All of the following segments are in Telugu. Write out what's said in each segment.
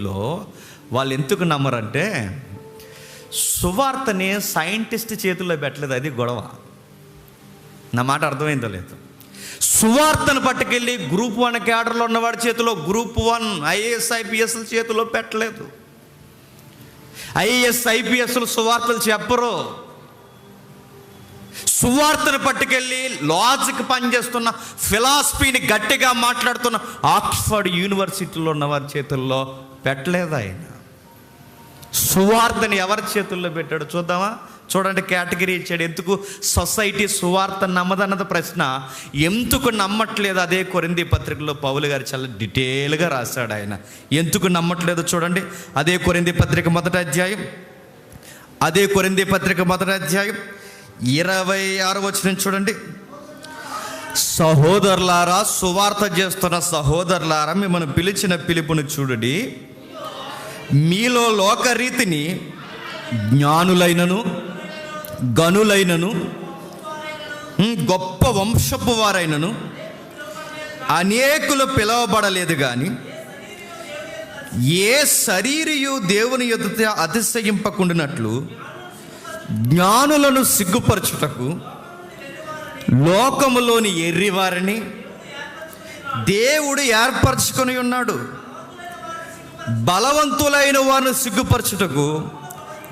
లో వాళ్ళు ఎందుకు నమ్మరంటే సువార్తని సైంటిస్ట్ చేతుల్లో పెట్టలేదు అది గొడవ. నా మాట అర్థమైందో లేదు. సువార్తను పట్టుకెళ్ళి గ్రూప్ వన్ క్యాడర్లో ఉన్నవాడి చేతిలో గ్రూప్ వన్ ఐఏఎస్ ఐపీఎస్ల చేతిలో పెట్టలేదు. ఐఏఎస్ ఐపీఎస్లు సువార్తలు చెప్పరు. సువార్తను పట్టుకెళ్ళి లాజిక్ పనిచేస్తున్న ఫిలాసఫీని గట్టిగా మాట్లాడుతున్న ఆక్స్ఫర్డ్ యూనివర్సిటీలో ఉన్న వారి చేతుల్లో పెట్టలేదు ఆయన? సువార్తని ఎవరి చేతుల్లో పెట్టాడు చూద్దామా? చూడండి కేటగిరీ ఇచ్చాడు. ఎందుకు? సొసైటీ సువార్త నమ్మదన్నది ప్రశ్న. ఎందుకు నమ్మట్లేదు అదే కొరింది పత్రికలో పౌలు గారు చాలా డీటెయిల్గా రాశాడు ఆయన. ఎందుకు నమ్మట్లేదు చూడండి. అదే కొరింది పత్రిక మొదటి అధ్యాయం. అదే కొరింది పత్రిక మొదటి అధ్యాయం. ఇరవై ఆరు వచ్చిన చూడండి. సహోదరులారా సువార్త చేస్తున్న సహోదరులారా మిమ్మల్ని పిలిచిన పిలుపుని చూడండి. మీలో లోకరీతిని జ్ఞానులైనను గనులైనను గొప్ప వంశపు వారైనను అనేకులు పిలవబడలేదు కానీ ఏ శరీరియు దేవుని ఎదుట అతిశయింపకుండినట్లు జ్ఞానులను సిగ్గుపరచుటకు లోకములోని ఎర్రివారిని దేవుడు ఏర్పరచుకొని ఉన్నాడు బలవంతులైన వారిని సిగ్గుపరచుటకు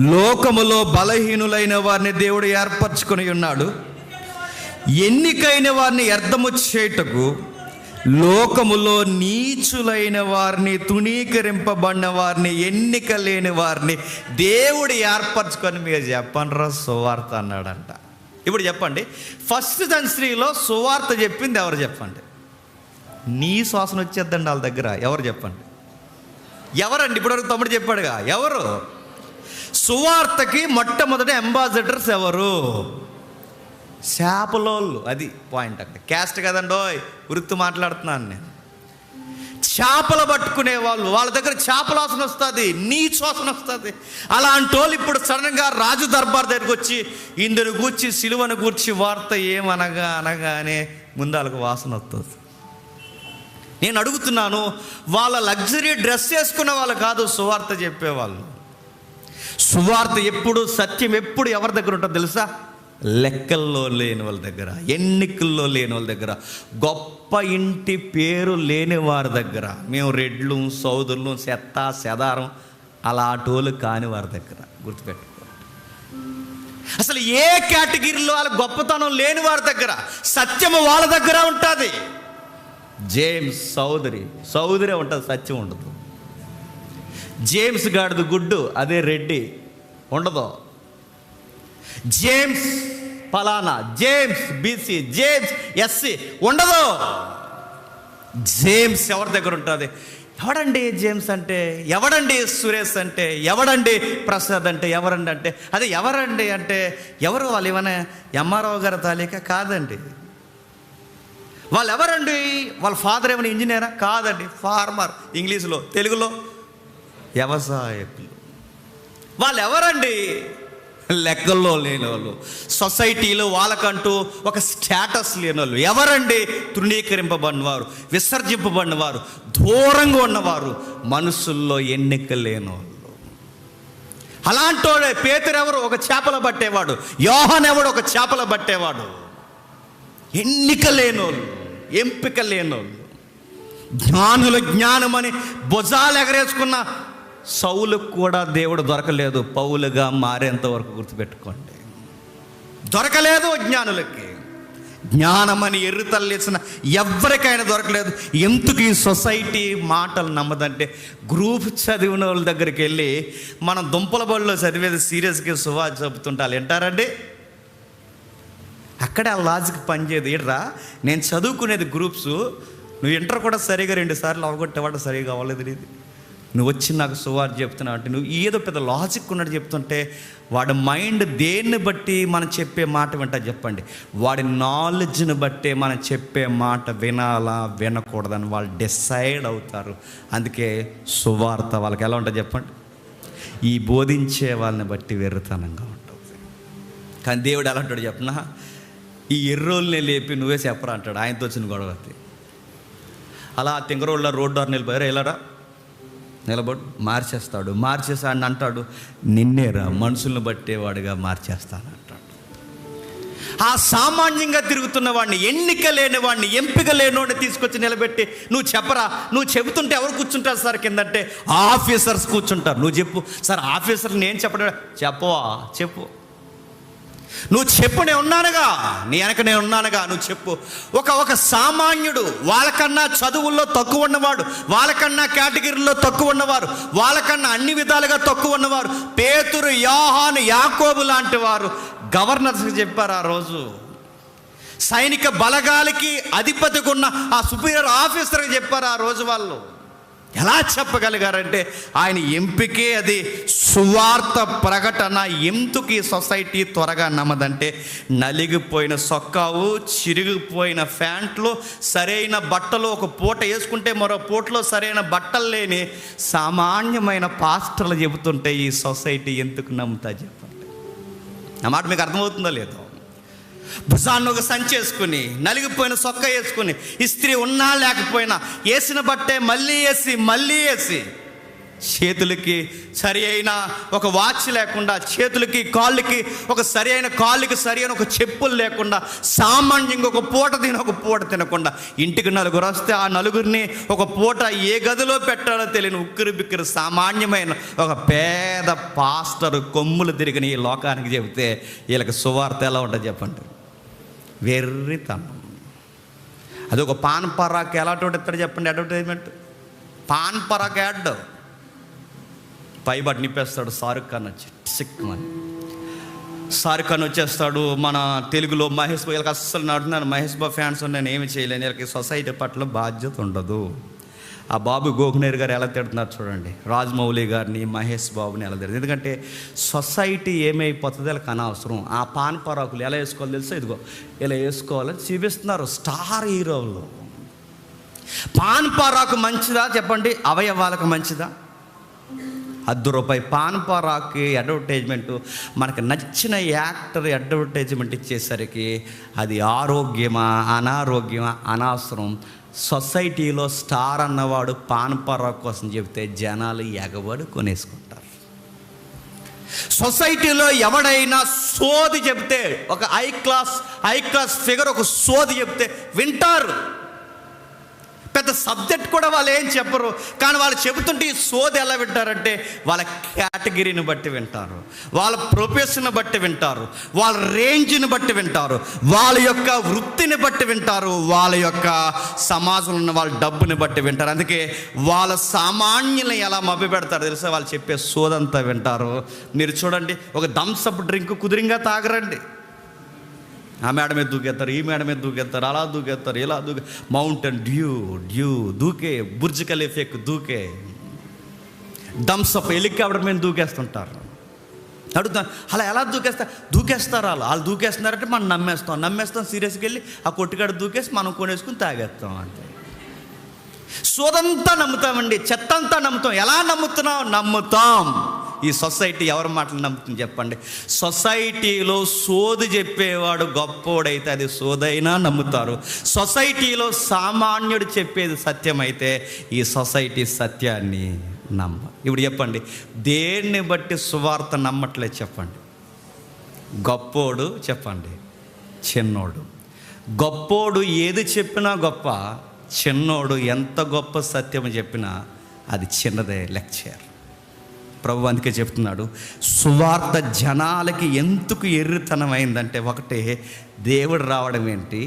లోకములో బలహీనులైన వారిని దేవుడు ఏర్పరచుకొని ఉన్నాడు. ఎన్నికైన వారిని అర్థము చేయుటకు లోకములో నీచులైన వారిని తుణీకరింపబడిన వారిని ఎన్నిక లేని వారిని దేవుడు ఏర్పరచుకొని మీరు చెప్పండిరా? సువార్త అన్నాడంట. ఇప్పుడు చెప్పండి. ఫస్ట్ సెంచరీలో సువార్త చెప్పింది ఎవరు చెప్పండి? నీ శ్వాసన వచ్చేద్దండి వాళ్ళ దగ్గర. ఎవరు చెప్పండి? ఎవరండి? ఇప్పటివరకు తమ్ముడు చెప్పాడుగా. ఎవరు? సువార్తకి మొట్టమొదటి అంబాసిడర్స్ ఎవరు? చేపలోళ్ళు అది పాయింట్ అక్కడ క్యాస్ట్ కదండోయ్ వృత్తి మాట్లాడుతున్నాను నేను. చేపలు పట్టుకునే వాళ్ళు వాళ్ళ దగ్గర చేపల వాసన వస్తుంది నీ వాసన వస్తుంది. అలాంటి వాళ్ళు ఇప్పుడు సడన్గా రాజు దర్బార్ దగ్గరికి వచ్చి ఇందును గూర్చి సిలువను గూర్చి వార్త ఏమనగా అనగానే ముందు వాళ్ళకి వాసన వస్తుంది. నేను అడుగుతున్నాను వాళ్ళ లగ్జరీ డ్రెస్ వేసుకున్న వాళ్ళు కాదు సువార్త చెప్పేవాళ్ళు. సువార్త ఎప్పుడు సత్యం ఎప్పుడు ఎవరి దగ్గర ఉంటుందో తెలుసా? లెక్కల్లో లేని వాళ్ళ దగ్గర ఎన్నికల్లో లేని వాళ్ళ దగ్గర గొప్ప ఇంటి పేరు లేని వారి దగ్గర. మేము రెడ్లు సౌదులు చెత్త సెదారం అలాటోలు కాని వారి దగ్గర. గుర్తుపెట్టుకో. అసలు ఏ కేటగిరీలో వాళ్ళ గొప్పతనం లేని వారి దగ్గర సత్యము వాళ్ళ దగ్గర ఉంటుంది. జేమ్స్ సౌదరి. సౌదరి ఉంటుంది సత్యం ఉండదు. జేమ్స్ గాడిది గుడ్డు అదే రెడ్డి. ఉండదు. జేమ్స్ ఫలానా? James BC James SC. ఉండదు. జేమ్స్ ఎవరి దగ్గర ఉంటుంది? ఎవడండి జేమ్స్ అంటే? ఎవడండి సురేష్ అంటే? ఎవడండి ప్రసాద్ అంటే? ఎవరండి అంటే? అదే ఎవరండి అంటే? ఎవరు వాళ్ళు ఏమైనా ఎంఆర్ఓ గారి తాలిక కాదండి. వాళ్ళు ఎవరండి వాళ్ళ ఫాదర్ ఏమైనా ఇంజనీరా కాదండి. ఫార్మర్ ఇంగ్లీష్లో తెలుగులో. వ్యవసాయకులు. వాళ్ళు ఎవరండి లెక్కల్లో లేని వాళ్ళు సొసైటీలో వాళ్ళకంటూ ఒక స్టేటస్ లేని వాళ్ళు ఎవరండి? తృణీకరింపబడినవారు. విసర్జింపబడినవారు. దూరంగా ఉన్నవారు. మనసుల్లో ఎన్నిక లేని వాళ్ళు అలాంటోడే పేతురు ఒక చేపల పట్టేవాడు యోహన్ ఎవడు ఒక చేపల పట్టేవాడు ఎన్నిక లేనోళ్ళు ఎంపిక లేనోళ్ళు. జ్ఞానుల జ్ఞానమని భుజాలు ఎగరేసుకున్న సౌలకు కూడా దేవుడు దొరకలేదు. పౌలుగా మారేంత వరకు గుర్తుపెట్టుకోండి. దొరకలేదు జ్ఞానులకి. జ్ఞానమని ఎర్రు తల్లేసిన ఎవరికైనా దొరకలేదు. ఎందుకు ఈ సొసైటీ మాటలు నమ్మదంటే గ్రూప్ చదివిన వాళ్ళ దగ్గరికి వెళ్ళి మనం దుంపల బడిలో చదివేది సీరియస్గా సువా చెబుతుంటారు వింటారండి? అక్కడే ఆ లాజిక్ పనిచేయదు. ఏంట్రా నేను చదువుకునేది గ్రూప్స్ నువ్వు ఇంటర్ కూడా సరిగా రెండు సార్లు అవగొట్టేవాడు సరిగా అవ్వలేదు నీది. నువ్వు వచ్చి నాకు సువార్ చెప్తున్నావు అంటే నువ్వు ఏదో పెద్ద లాజిక్ ఉన్నట్టు చెప్తుంటే వాడి మైండ్ దేన్ని బట్టి మనం చెప్పే మాట వింటా చెప్పండి. వాడి నాలెడ్జ్ని బట్టే మనం చెప్పే మాట వినాలా వినకూడదని వాళ్ళు డిసైడ్ అవుతారు. అందుకే సువార్త వాళ్ళకి ఎలా ఉంటుంది చెప్పండి? ఈ బోధించే వాళ్ళని బట్టి వెర్రతనంగా ఉంటుంది. కానీ దేవుడు ఎలా అంటాడు చెప్పనా? ఈ ఎర్రోల్ని లేపి నువ్వే చెప్పరా అంటాడు. ఆయనతో వచ్చిన గొడవ అది. అలా తింగరోళ్ళ రోడ్డు వారు నిలిపారు వెళ్ళరా నిలబడు మార్చేస్తాడు మార్చేసాడు అంటాడు. నిన్నేరా మనుషులను బట్టేవాడుగా మార్చేస్తాను అంటాడు. ఆ సామాన్యంగా తిరుగుతున్న వాడిని ఎన్నిక లేని వాడిని ఎంపిక లేనివాడిని తీసుకొచ్చి నిలబెట్టి నువ్వు చెప్పరా? నువ్వు చెబుతుంటే ఎవరు కూర్చుంటారు సార్ కిందంటే? ఆఫీసర్స్ కూర్చుంటారు. నువ్వు చెప్పు. సార్ ఆఫీసర్ నేను చెప్పడా చెప్పవా? చెప్పు. నువ్వు చెప్పు నేను ఉన్నానుగా. నీ వెనక నేను ఉన్నానుగా నువ్వు చెప్పు. ఒక ఒక సామాన్యుడు వాళ్ళకన్నా చదువుల్లో తక్కువ ఉన్నవాడు వాళ్ళకన్నా కేటగిరీలో తక్కువ ఉన్నవారు వాళ్ళకన్నా అన్ని విధాలుగా తక్కువ ఉన్నవారు పేతురు యాహాను యాకోబు లాంటి వారు గవర్నర్స్కి చెప్పారు ఆ రోజు. సైనిక బలగాలకి అధిపతికి ఉన్న ఆ సుపీరియర్ ఆఫీసర్కి చెప్పారు ఆ రోజు వాళ్ళు. ఎలా చెప్పగలిగారంటే ఆయన ఎంపికే అది సువార్త ప్రకటన ఎందుకు ఈ సొసైటీ త్వరగా నమ్మదంటే నలిగిపోయిన సొక్కావు చిరిగిపోయిన ఫ్యాంట్లు సరైన బట్టలు ఒక పూట వేసుకుంటే మరో పూటలో సరైన బట్టలు లేని సామాన్యమైన పాస్టర్లు చెబుతుంటే ఈ సొసైటీ ఎందుకు నమ్ముతా చెప్పండి. నా మాట మీకు అర్థమవుతుందో లేదో? భుజాన్ని ఒక సంచి వేసుకుని నలిగిపోయిన సొక్క వేసుకుని ఇస్త్రీ ఉన్నా లేకపోయినా వేసిన బట్టే మళ్ళీ వేసి మళ్ళీ వేసి చేతులకి సరి అయిన ఒక వాచ్ లేకుండా చేతులకి కాళ్ళకి ఒక సరి అయిన కాళ్ళకి సరి అయిన ఒక చెప్పులు లేకుండా సామాన్యంగా ఒక పూట తిని ఒక పూట తినకుండా ఇంటికి నలుగురు వస్తే ఆ నలుగురిని ఒక పూట ఏ గదిలో పెట్టాలో తెలియని ఉక్కిరి బిక్కిరి సామాన్యమైన ఒక పేద పాస్టర్ కొమ్ములు తిరిగిన ఈ లోకానికి చెబితే వీళ్ళకి సువార్త ఎలా ఉంటుంది చెప్పండి. వెర్రితనం అది ఒక పాన్ పరాక్ ఎలాంటి ఇస్తాడు చెప్పండి అడ్వర్టైజ్మెంట్ పాన్ పరాక్ యాడ్. పై బట్ నిప్పేస్తాడు షారుఖ్ ఖాన్ వచ్చి సిక్కుమని షారుఖ్ ఖాన్ వచ్చేస్తాడు మన తెలుగులో మహేష్ బాబు వీళ్ళకి అస్సలు నడుతున్నాను. మహేష్ బాబు ఫ్యాన్స్ నేను ఏమి చేయలేను. వీళ్ళకి సొసైటీ పట్ల బాధ్యత ఉండదు. ఆ బాబు గోగునేర్ గారు ఎలా తిడుతున్నారు చూడండి. రాజమౌళి గారిని మహేష్ బాబుని ఎలా తిడుతుంది ఎందుకంటే సొసైటీ ఏమైపోతుంది వీళ్ళకి అనవసరం. ఆ పాన్ పరాకులు ఎలా వేసుకోవాలో తెలుసా? ఇదిగో ఇలా వేసుకోవాలని చూపిస్తున్నారు స్టార్ హీరోలు. పాన్ పరాకు మంచిదా? చెప్పండి. అవయవాలకు మంచిదా? అర్ధ రూపాయి పాన్ పరాకి అడ్వర్టైజ్మెంట్. మనకు నచ్చిన యాక్టర్ అడ్వర్టైజ్మెంట్ ఇచ్చేసరికి అది ఆరోగ్యమా అనారోగ్యమా? అనవసరం. సొసైటీలో స్టార్ అన్నవాడు పాన్ కోసం చెబితే జనాలు ఎగబడి కొనేసుకుంటారు. సొసైటీలో ఎవడైనా సోది చెప్తే ఒక high class high class figure ఒక సోది చెప్తే వింటారు. పెద్ద సబ్జెక్ట్ కూడా వాళ్ళు ఏం చెప్పరు. కానీ వాళ్ళు చెబుతుంటే ఈ సోది ఎలా వింటారంటే వాళ్ళ కేటగిరీని బట్టి వింటారు. వాళ్ళ ప్రొఫెషన్ బట్టి వింటారు. వాళ్ళ రేంజ్ని బట్టి వింటారు. వాళ్ళ యొక్క వృత్తిని బట్టి వింటారు. వాళ్ళ యొక్క సమాజంలో ఉన్న వాళ్ళ డబ్బుని బట్టి వింటారు. అందుకే వాళ్ళ సామాన్యులను ఎలా మభ్య పెడతారు తెలుసా? వాళ్ళు చెప్పే సోదంతా వింటారు. మీరు చూడండి ఒక థమ్స్అప్ డ్రింక్ కుదిరింగా తాగరండి. ఆ మేడ మీద దూకేస్తారు ఈ మేడ మీద దూకేస్తారు అలా దూకేస్తారు ఇలా దూకే మౌంటైన్ డ్యూ డ్యూ దూకే బుర్జ్ ఖలీఫెక్ దూకే. దంసప్ హెలికాప్టర్ మీద దూకేస్తుంటారు. అడుగుతాను అలా ఎలా దూకేస్తారు దూకేస్తారు వాళ్ళు? వాళ్ళు దూకేస్తున్నారంటే మనం నమ్మేస్తాం. నమ్మేస్తాం సీరియస్గా వెళ్ళి ఆ కొట్టుకాడ దూకేసి మనం కొనేసుకుని తాగేస్తాం అంతే. సోదంతా నమ్ముతామండి చెత్తంతా నమ్ముతాం. ఎలా నమ్ముతున్నాం నమ్ముతాం. ఈ సొసైటీ ఎవరి మాటలు నమ్ముతుంది చెప్పండి? సొసైటీలో సోది చెప్పేవాడు గొప్పోడైతే అది సోదైనా నమ్ముతారు. సొసైటీలో సామాన్యుడు చెప్పేది సత్యమైతే ఈ సొసైటీ సత్యాన్ని నమ్మ. ఇప్పుడు చెప్పండి దేన్ని బట్టి సువార్త నమ్మట్లేదు చెప్పండి? గొప్పోడు చెప్పండి చిన్నోడు. గొప్పోడు ఏది చెప్పినా గొప్ప చిన్నోడు ఎంత గొప్ప సత్యం చెప్పినా అది చిన్నదే లెక్చర్. ప్రభు అందుకే చెప్తున్నాడు సువార్త జనాలకి ఎందుకు ఎర్రితనం అయిందంటే ఒకటే దేవుడు రావడం ఏంటి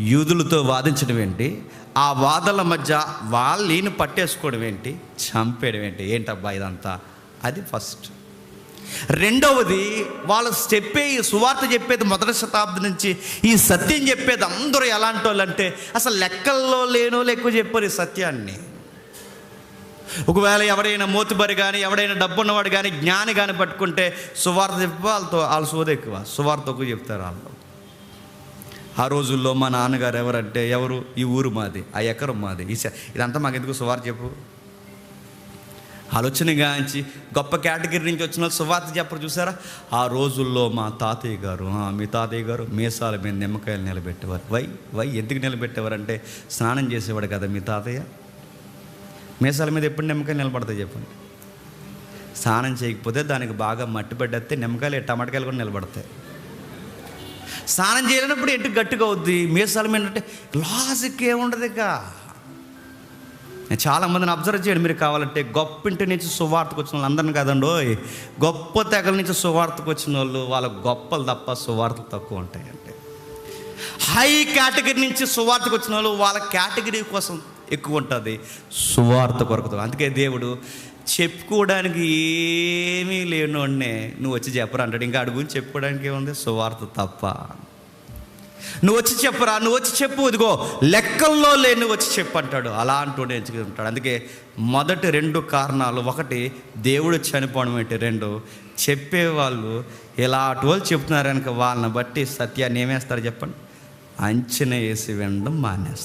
యూదులతో వాదించడం ఏంటి ఆ వాదల మధ్య వాళ్ళని పట్టేసుకోవడం ఏంటి చంపేయడం ఏంటి ఏంటబ్బా ఇదంతా? అది ఫస్ట్ రెండవది వాళ్ళు చెప్పే ఈ సువార్త చెప్పేది మొదటి శతాబ్దం నుంచి ఈ సత్యం చెప్పేది అందరూ ఎలాంటి వాళ్ళు అంటే అసలు లెక్కల్లో లేనో ఎక్కువ చెప్పారు ఈ సత్యాన్ని. ఒకవేళ ఎవరైనా మోతుబరి కానీ ఎవడైనా డబ్బు ఉన్నవాడు కానీ జ్ఞాని కానీ పట్టుకుంటే సువార్త చెప్పి వాళ్ళతో వాళ్ళు సోద ఎక్కువ. సువార్త ఎక్కువ చెప్తారు వాళ్ళు. ఆ రోజుల్లో మా నాన్నగారు ఎవరంటే ఎవరు? ఈ ఊరు మాది ఆ ఎకరం మాది. ఈ ఇదంతా మాకు ఎందుకు సువార్త చెప్పు? ఆలోచన గాంచి గొప్ప కేటగిరీ నుంచి వచ్చిన వాళ్ళు సువార్త చెప్పరు చూసారా? ఆ రోజుల్లో మా తాతయ్య గారు మీ తాతయ్య గారు మీసాల మీద నిమ్మకాయలు నిలబెట్టేవారు. వై వై ఎందుకు నిలబెట్టేవారంటే స్నానం చేసేవాడు కదా మీ తాతయ్య? మీసాల మీద ఎప్పుడు నిమ్మకాయలు నిలబడతాయి చెప్పండి స్నానం చేయకపోతే దానికి బాగా మట్టి పడ్డేస్తే నిమ్మకాయలు టమాటకాయలు కూడా నిలబడతాయి. స్నానం చేయలేనప్పుడు ఎటు గట్టిగా అవుద్ది? మీసాల మీద అంటే లాజిక్ ఏముండదు ఇక. నేను చాలా మందిని అబ్జర్వ్ చేయండి మీరు కావాలంటే గొప్ప ఇంటి నుంచి సువార్తకు వచ్చిన వాళ్ళు అందరిని కాదండి ఓయ్. గొప్ప తెగల నుంచి సువార్తకు వచ్చిన వాళ్ళు వాళ్ళ గొప్పలు తప్ప సువార్తలు తక్కువ ఉంటాయండి. హై కేటగిరీ నుంచి సువార్తకు వచ్చిన వాళ్ళు వాళ్ళ కేటగిరీ కోసం ఎక్కువ ఉంటుంది సువార్త కొరకు అందుకే దేవుడు చెప్పుకోవడానికి ఏమీ లేనోడినే నువ్వు వచ్చి చెప్పరా అంటాడు. ఇంకా అడుగు చెప్పుకోవడానికి ఏముంది? సువార్త తప్ప. నువ్వు వచ్చి చెప్పరా? నువ్వు వచ్చి చెప్పు ఇదిగో. లెక్కల్లో లేని వచ్చి చెప్పు అంటాడు. అలాంటి ఎంచుకుంటాడు అందుకే మొదటి రెండు కారణాలు ఒకటి దేవుడు చనిపోవడం ఏంటి? రెండు చెప్పేవాళ్ళు ఇలాంటి వాళ్ళు చెప్తున్నారు కనుక వాళ్ళని బట్టి సత్యాన్ని ఏమేస్తారు చెప్పండి? అంచనా వేసి వినడం మానేస్తారు.